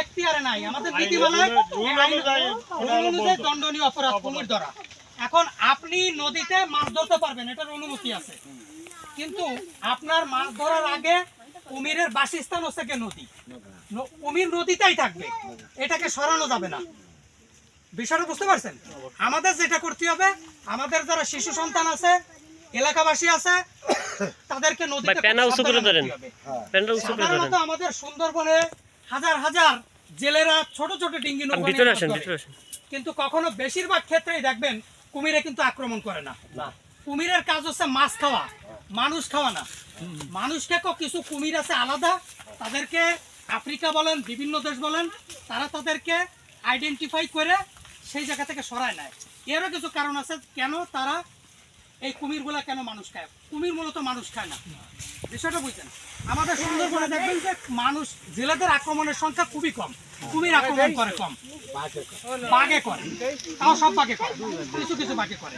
এখতিয়ারে নাই। আমাদের নীতিমালায় দণ্ডনীয় অপরাধ কুমির ধরা। এখন আপনি নদীতে মাছ ধরতে পারবেন এটার অনুমতি আছে। কিন্তু আপনার মাছ ধরার আগে কুমিরের বাসস্থান হচ্ছে কি নদী। কুমির নদীতেই থাকবে। এটাকে সরানো যাবে না। বিষয়টা বুঝতে পারছেন? আমাদের যেটা করতে হবে আমাদের যারা শিশু সন্তান আছে এলাকাবাসী আছে তাদেরকে নদীতে আমাদের সুন্দরবনে হাজার হাজার জেলেরা ছোট ছোট ডিঙ্গি নৌকা কিন্তু কখনো বেশিরভাগ ক্ষেত্রেই দেখবেন কুমিরে কিন্তু আক্রমণ করে না। কুমিরের কাজ হচ্ছে মাছ খাওয়া। মানুষ খাওয়া না। মানুষ খেয়েও কিছু কুমির আছে আলাদা তাদেরকে আফ্রিকা বলেন বিভিন্ন দেশ বলেন তারা তাদেরকে আইডেন্টিফাই করে সেই জায়গা থেকে সরায় নেয়। এরও কিছু কারণ আছে কেন তারা এই কুমিরগুলা কেন মানুষ খায়? কুমির মূলত মানুষ খায় না। বিষয়টা বুঝছেন? আমাদের সুন্দরবনে দেখবেন যে মানুষ জেলেদের আক্রমণের সংখ্যা খুবই কম। কুমির আক্রমণ করে কম। বাঘে করে। তাও সব বাঘে করে। কিছু কিছু বাঘে করে।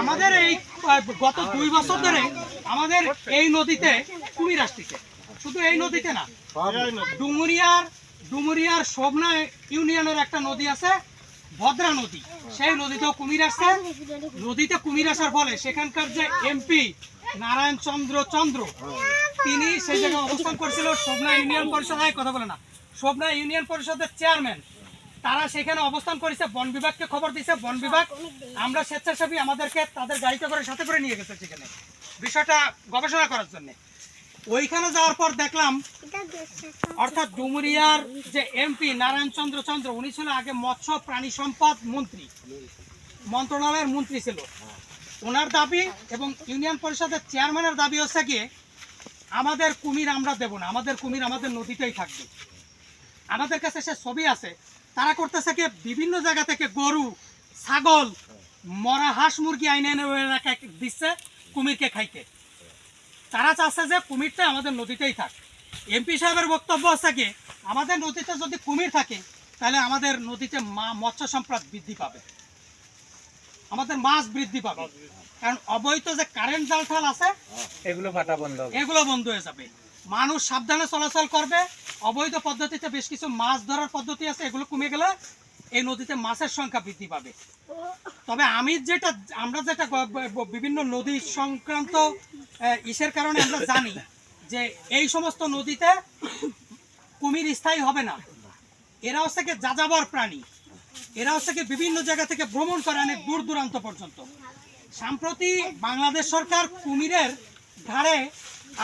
আমাদের এই গত দুই বছর ধরে আমাদের এই নদীতে কুমির আসতেছে। শুধু এই নদীতে না ডুমুরিয়ার ডুমুরিয়ার শোভনা ইউনিয়নের একটা নদী আছে। ভদ্রা নদী। সেই নদীতেও কুমির আসছে। নদীতে কুমির আসার ফলে সেখানকার যে এমপি নারায়ণ চন্দ্র চন্দ্র, তিনি সেই জায়গায় অবস্থান করছিল শোভনা ইউনিয়ন পরিষদ। আয় কথা বলে না। শোভনা ইউনিয়ন পরিষদের চেয়ারম্যান, তারা সেখানে অবস্থান করেছে। বন বিভাগকে খবর দিয়েছে, বন বিভাগ। আমরা স্বেচ্ছাসেবী আমাদেরকে তাদের গাড়িতে করে সাথে করে নিয়ে গেছে সেখানে। বিষয়টা গবেষণা করার জন্য। ওইখানে যাওয়ার পর দেখলাম অর্থাৎ ডুমুরিয়ার যে এমপি নারায়ণ চন্দ্র চন্দ্র উনি ছিল আগে মৎস্য প্রাণী সম্পদ মন্ত্রী মন্ত্রণালয়ের মন্ত্রী ছিল। ওনার দাবি এবং ইউনিয়ন পরিষদের চেয়ারম্যানের দাবি হচ্ছে কি আমাদের কুমির আমরা দেব না আমাদের কুমির আমাদের নদীতেই থাকবে। আমাদের কাছে সে ছবি আছে তারা করতেছে কি বিভিন্ন জায়গা থেকে গরু ছাগল মরা হাঁস মুরগি আইনে এনে এলাকায় দিচ্ছে কুমিরকে খাইতে। তারা চাচ্ছে যে কুমিরটা আমাদের নদীতেই থাক। এমপি সাহেবের বক্তব্য হচ্ছে কি আমাদের নদীতে যদি কুমির থাকে তাহলে আমাদের নদীতে মৎস্য সম্পদ বৃদ্ধি পাবে। আমাদের মাছ বৃদ্ধি পাবে। কারণ অবৈধ যে কারেন্ট জাল ঠাল আছে এগুলো ফাটা বন্ধ এগুলো বন্ধ হয়ে যাবে। মানুষ সাবধানে চলাচল করবে। অবৈধ পদ্ধতিতে বেশ কিছু মাছ ধরার পদ্ধতি আছে এগুলো কমে গেলে এই নদীতে মাছের সংখ্যা বৃদ্ধি পাবে। তবে আমি যেটা আমরা যেটা বিভিন্ন নদী সংক্রান্ত ইসের কারণে আমরা জানি যে এই সমস্ত নদীতে কুমির স্থায়ী হবে না। এরা হচ্ছে কি যাযাবর প্রাণী। এরা হচ্ছে কি বিভিন্ন জায়গা থেকে ভ্রমণ করে অনেক দূর দূরান্ত পর্যন্ত। সম্প্রতি বাংলাদেশ সরকার কুমিরের ধারে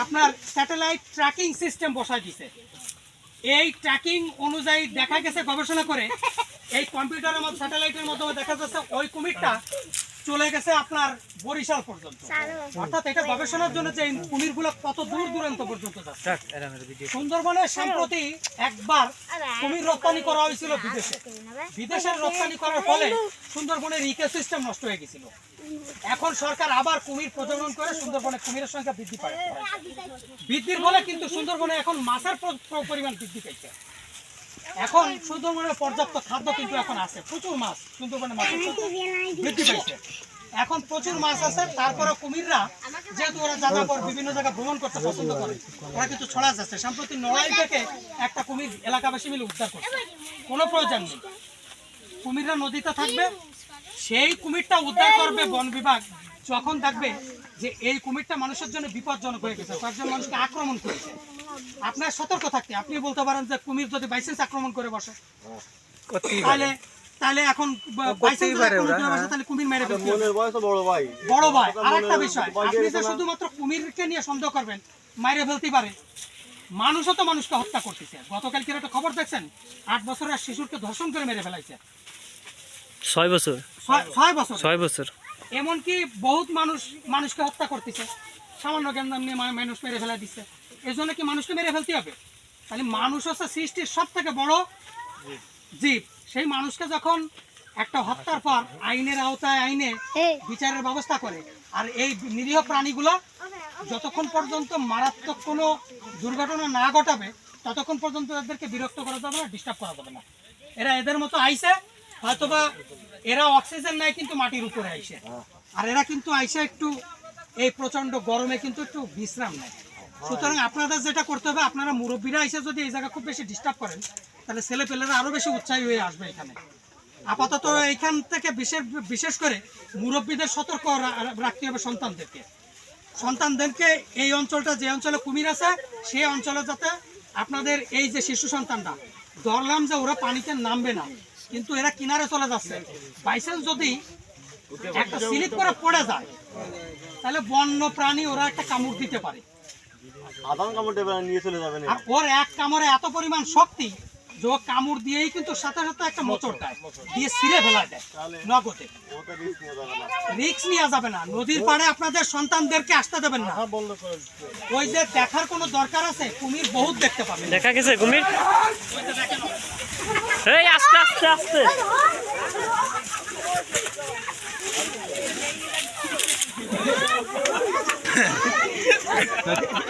আপনার স্যাটেলাইট ট্র্যাকিং সিস্টেম বসায় দিছে। এই ট্র্যাকিং অনুযায়ী দেখা গেছে গবেষণা করে এই কম্পিউটারের মধ্যে স্যাটেলাইটের মাধ্যমে দেখা যাচ্ছে ওই কুমিরটা চলে গেছে আপনার বরিশাল পর্যন্ত। অর্থাৎ এটা গবেষণার জন্য যে কুমিরগুলো কত দূর দূরান্ত পর্যন্ত যাচ্ছে। সুন্দরবনে সম্প্রতি একবার কুমির রপ্তানি করা হয়েছিল বিদেশে। বিদেশের রপ্তানি করার ফলে সুন্দরবনের ইকোসিস্টেম নষ্ট হয়ে গেছিল। এখন সরকার আবার কুমির প্রজনন করে সুন্দরবনে কুমিরের সংখ্যা বৃদ্ধি পায়। বৃদ্ধির ফলে কিন্তু সুন্দরবনে এখন মাছের প্র- প্র- পরিমাণ বৃদ্ধি পেয়েছে এখন সুন্দরবনে পর্যাপ্ত খাদ্য কিন্তু এখন আছে। প্রচুর মাছ সুন্দরবনে মাছের সংখ্যা বৃদ্ধি পেয়েছে এখন প্রচুর মাছ আছে তারপরে কুমিররা যেহেতু ওরা যাযাবর বিভিন্ন জায়গায় ভ্রমণ করতে পছন্দ করে ওরা কিন্তু ছড়া যাচ্ছে। সম্প্রতি নড়াইল থেকে একটা কুমির এলাকাবাসী মিলে উদ্ধার করছে। কোনো প্রয়োজন নেই। কুমিররা নদীতে থাকবে সেই কুমিরটা উদ্ধার করবে বন বিভাগ। যখন দেখবে যে এই কুমিরটা মানুষের জন্য বিপজ্জনক হয়ে গেছে কয়েকজন মানুষকে আক্রমণ করেছে। আপনার সতর্ক থাকতে আপনি বলতে পারেন যে কুমির যদি বাইসেন্স আক্রমণ করে বসে তাহলে তাহলে এখন বাইসেন্স আক্রমণ করে বসে হ্যাঁ। তাহলে কুমির মেরে ফেলতে হবে। মনের বয়স তো বড় ভাই। বড় ভাই। আরেকটা বিষয় আপনি যে শুধুমাত্র কুমিরকে নিয়ে সন্দেহ করবেন মাইরে ফেলতে পারে। মানুষও তো মানুষকে হত্যা করতেছে। গতকালকে একটা খবর দেখছেন? আট বছরের শিশুকে ধর্ষণ করে মেরে ফেলাইছে। ছয় বছর। ছয় বছর। ছয় বছর। এমনকি বহুত মানুষ মানুষকে হত্যা করতেছে। সামান্য জ্ঞান নিয়ে মানুষ মেরে ফেলা দিচ্ছে এই জন্য কি মানুষকে মেরে ফেলতে হবে? তাহলে মানুষ হচ্ছে সৃষ্টির সব থেকে বড় জীব। সেই মানুষকে যখন একটা হত্যার পর আইনের আওতায় আইনে বিচারের ব্যবস্থা করে আর এই নিরীহ প্রাণীগুলো যতক্ষণ পর্যন্ত মারাত্মক কোনো দুর্ঘটনা না ঘটাবে ততক্ষণ পর্যন্ত এদেরকে বিরক্ত করা যাবে না ডিস্টার্ব করা যাবে না। এরা এদের মতো আইসে হয়তোবা এরা অক্সিজেন নেয় কিন্তু মাটির উপরে আইসে। আর এরা কিন্তু আইসে একটু এই প্রচণ্ড গরমে কিন্তু একটু বিশ্রাম নেয়। সুতরাং আপনাদের যেটা করতে হবে, আপনারা মুরব্বীরা এসে যদি এই জায়গা খুব বেশি ডিস্টার্ব করেন, তাহলে ছেলেপেলেরা আরও বেশি উৎসাহী হয়ে আসবে এখানে। আপাতত এইখান থেকে বিশেষ বিশেষ করে মুরব্বীদের সতর্ক রাখতে হবে সন্তানদেরকে। সন্তানদেরকে এই অঞ্চলটা, যে অঞ্চলে কুমির আছে সেই অঞ্চলে যাতে আপনাদের এই যে শিশু সন্তানটা ধরলাম যে ওরা পানিতে নামবে না কিন্তু এরা কিনারে চলে যাচ্ছে। বাইচান্স যদি একটা স্লিপ করে পড়ে যায় তাহলে বন্য প্রাণী ওরা একটা কামড় দিতে পারে। কামড় নিয়ে চলে যাবে না। আর ওর এক কামড়ে এত পরিমাণ শক্তি যে কামড় দিয়েই কিন্তু সাথে সাথে একটা মোচড় দেয় দিয়ে ছিঁড়ে ফেলা দেয় নগদে। রিক্স নেওয়া যাবে না। নদীর পাড়ে আপনাদের সন্তানদেরকে আসতে দেবেন না। ওই যে দেখার কোনো দরকার আছে? কুমির বহুত দেখতে পাবেন দেখা গেছে কুমির? এই আস্তে আস্তে আস্তে।